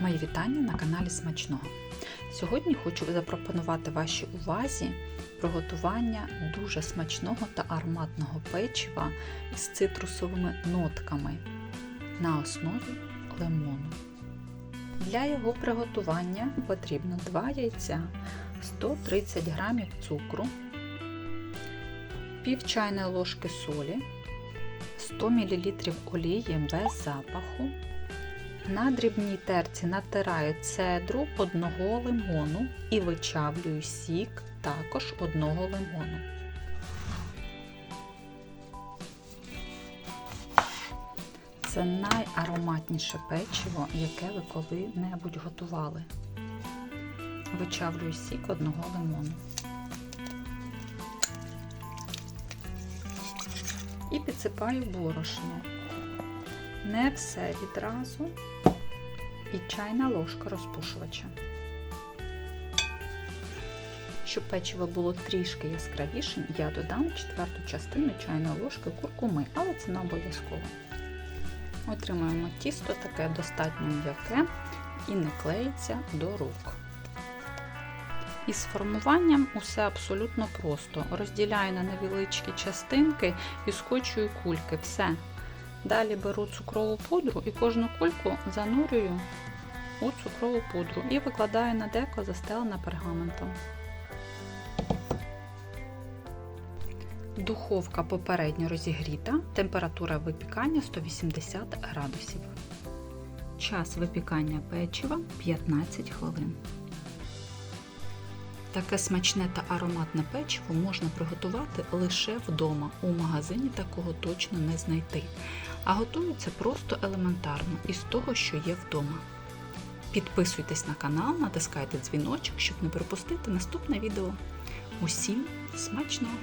Мої вітання на каналі Смачного. Сьогодні хочу запропонувати вашій увазі приготування дуже смачного та ароматного печива з цитрусовими нотками на основі лимону. Для його приготування потрібно 2 яйця, 130 г цукру, пів чайної ложки солі, 100 мл олії без запаху. На дрібній терці натираю цедру одного лимону і вичавлюю сік також одного лимону. Це найароматніше печиво, яке ви коли-небудь готували. Вичавлюю сік одного лимону. І підсипаю борошно. Не все відразу і чайна ложка розпушувача. Щоб печиво було трішки яскравішим, я додам четверту частину чайної ложки куркуми, але це не обов'язково. Отримуємо тісто таке достатньо м'яке і не клеїться до рук. Із формуванням усе абсолютно просто. Розділяю на невеличкі частинки і скочую кульки. Все. Далі беру цукрову пудру і кожну кульку занурюю у цукрову пудру і викладаю на деко застелене пергаментом. Духовка попередньо розігріта, температура випікання 180 градусів. Час випікання печива 15 хвилин. Таке смачне та ароматне печиво можна приготувати лише вдома. У магазині такого точно не знайти. А готуються просто елементарно із того, що є вдома. Підписуйтесь на канал, натискайте дзвіночок, щоб не пропустити наступне відео. Усім смачного!